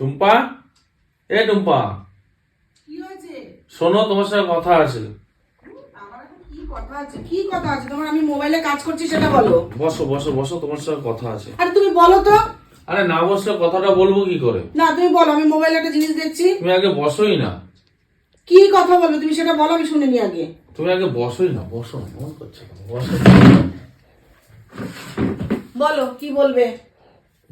টুম্পা? এ টুম্পা। কি হয়েছে? শোনো তোমার সাথে কথা আছে। কি কথা আছে? কি কথা আছে? তোমার আমি মোবাইলে কাজ করছি সেটা বলো। বসো বসো বসো তোমার সাথে কথা আছে। আরে তুমি বলো তো। আরে না বসলে কথাটা বলব কি করে? না তুমি বলো আমি মোবাইলে একটা জিনিস দেখছি। তুমি আগে বসোই না। কি কথা বলো তুমি সেটা বলো আমি শুনে নি আগে। তুমি আগে বসোই না বসো মন করছে বসো। বলো কি বলবে?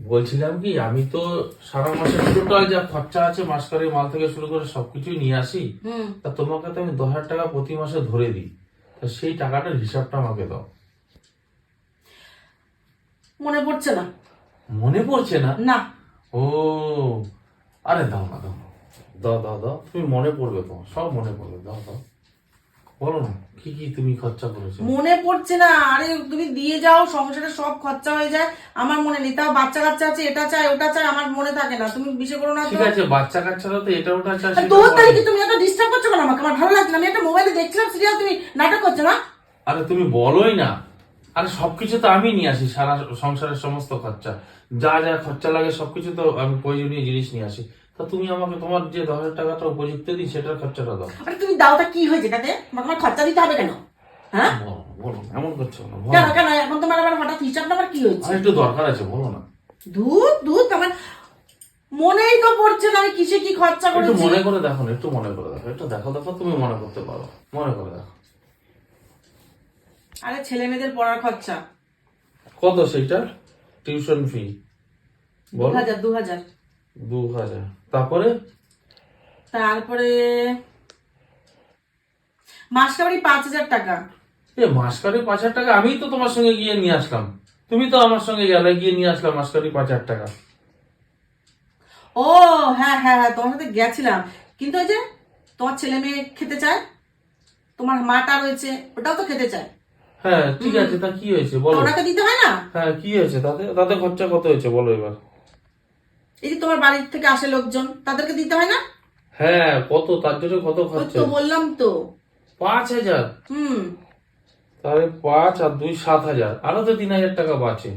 বলছিলাম কি আমি তো সারা মাসে টোটাল যা খরচা আছে মাসকারি মাল থেকে শুরু করে সবকিছুই নিয়ে আসি তা তোমাকে তো আমি দশ হাজার টাকা প্রতি মাসে ধরে দিই তা সেই টাকাটার হিসাবটা আমাকে দাও। মনে পড়ছে না। মনে পড়ছে না? না। ও আরে দাও না দাও দাও দাও দাও। তুমি মনে পড়বে তোমার সব মনে পড়বে দাও দাও। বলো না কি কি তুমি খরচা করেছ? মনে পড়ছে না আরে তুমি দিয়ে যাও সংসারে সব খরচা হয়ে যায়। আমার মনে নেই তাও বাচ্চা কাচ্চা আছে এটা চাই ওটা চাই আমার মনে থাকে না। তুমি বিষয় করো না ঠিক আছে বাচ্চা কাচ্চারা তো এটা ওটা সেটা তোর তারিখে তুমি এত ডিস্টার্ব করছ কেন আমাকে? আমার ভালো লাগছে না আমি একটা মোবাইলে দেখছিলাম সিরিয়াল তুমি নাটক করছ না? আরে তুমি বলোই না। আরে সবকিছু তো আমি নিয়ে আসি সারা সংসারের সমস্ত খরচা। যা যা খরচা লাগে সবকিছু তো আমি প্রয়োজনীয় জিনিস নিয়ে আসি। তা তুমি আমাকে তোমার যে দশ হাজার টাকাটা উপযুক্ত দিই সেটার খরচাটা দাও। আরে তুমি দাওটা কি হয়েছে তাতে আমার খরচা দিতে হবে কেন? হ্যাঁ? বলো না, এমন করছ না কেন কেন এখন তোমার আবার হঠাৎ হিসাবটা আমার কি হয়েছে? একটু দরকার আছে বলো না। দুধ দুধ আমার মনেই তো পড়ছে না আমি কিসে কি খরচা একটু মনে করে দেখো না একটু মনে করে দেখো একটু দেখো দেখো তুমি মনে করতে পারো মনে করে দেখো। আরে ছেলে মেয়েদের পড়ার খরচা। কত সেটা টিউশন ফি দু বল। হাজার দু হাজার দু হাজার। তারপরে? তারপরে মাসকাবারি পাঁচ হাজার টাকা। এ মাসকারি পাঁচ হাজার টাকা? আমি তো তোমার সঙ্গে গিয়ে নিয়ে আসলাম। তুমি তো আমার সঙ্গে গেলে গিয়ে নিয়ে আসলাম মাসকারি পাঁচ হাজার টাকা। ও হ্যাঁ হ্যাঁ হ্যাঁ তোমার সাথে গেছিলাম। কিন্তু ওই যে তোমার ছেলে মেয়ে খেতে চায় তোমার মাটা রয়েছে ওটাও তো খেতে চায়। হ্যাঁ ঠিক আছে তা কি হয়েছে? বলো। ওনাকে দিতে হয় না? হ্যাঁ কি হয়েছে? তাতে তাতে খরচা কত হয়েছে? বলো এবার। এই যে তোমার বাড়ির থেকে আসে লোকজন তাদেরকে দিতে হয় না? হ্যাঁ কত তার জন্য কত খরচা তো বললাম তো। পাঁচ হাজার? হুম। তাহলে পাঁচ আর দুই সাত হাজার। আরও তো তিন হাজার টাকা বাঁচে।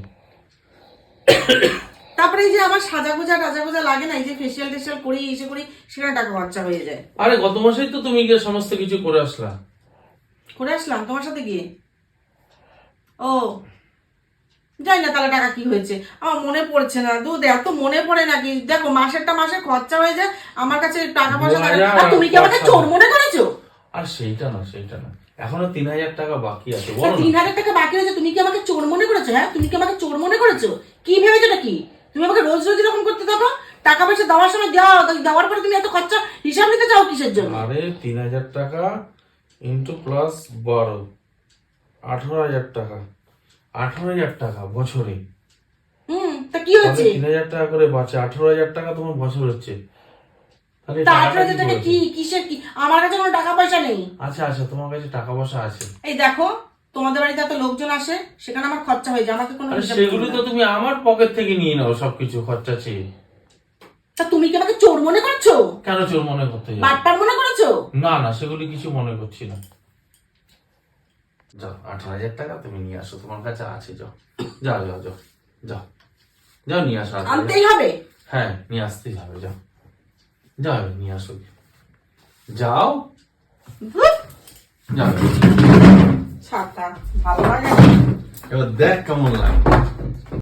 তারপরে এই যে আমার সাজা গোজা টাজা গোজা লাগে না এই যে ফেসিয়াল টেসিয়াল করি এসে করি সেখানে টাকা খরচা হয়ে যায়। আরে গত মাসেই তো তুমি গিয়ে সমস্ত কিছু করে আসলা। করে আসলাম তোমার সাথে গিয়ে? ও জানি না তাহলে টাকা কি হয়েছে। আমার মনে পড়ছে না। দুধ এত মনে পড়ে নাকি? দেখো মাসেরটা মাসে খরচা হয়ে যায়। আমার কাছে টাকা পয়সা থাকে। আর তুমি কি আমাকে চোর মনে করেছ? আর সেইটা না সেইটা না। এখনও তিন হাজার টাকা বাকি আছে তিন হাজার টাকা বাকি রয়েছে তুমি কি আমাকে চোর মনে করেছ হ্যাঁ? তুমি কি আমাকে চোর মনে করেছ? কি ভেবেছো নাকি? তুমি আমাকে রোজ রোজ এরকম করতে থাকো? টাকা পয়সা দেওয়ার সময় দাও দেওয়ার পরে তুমি এত খরচা হিসাব নিতে চাও কিসের জন্য? আরে তিন হাজার টাকা ইন্টু প্লাস বারো। আঠারো হাজার টাকা। আঠারো হাজার টাকা বছরে। হুম তা কি হয়েছে তিন হাজার টাকা করে বাঁচে। আঠারো হাজার টাকা তোমার বছর হচ্ছে। তা আঠারো হাজার টাকা কি? কিসের কি? আমার কাছে কোনো টাকা পয়সা নেই। আচ্ছা আচ্ছা তোমার কাছে টাকা পয়সা আছে। এই দেখো তোমাদের বাড়িতে এত লোকজন আসে সেখানে আমার খরচা হয়ে যায় আমাকে কোনো সেগুলো তো তুমি আমার পকেট থেকে নিয়ে নাও সবকিছু খরচা চেয়ে। তা তুমি কি আমাকে চোর মনে করছ? কেন চোর মনে করতে বাটপার মনে করেছ? না না সেগুলি কিছু মনে করছি না। যাও আঠারো হাজার টাকা তুমি নিয়ে আসো তোমার কাছে আছে যাও। যাও যাও যাও যাও। যাও নিয়ে আসো আনতেই হবে? হ্যাঁ নিয়ে আসতেই হবে যাও। যাও নিয়ে আসো। যাও। যাও। ছাতা ভালো লাগে এবার দেখ কেমন লাগে।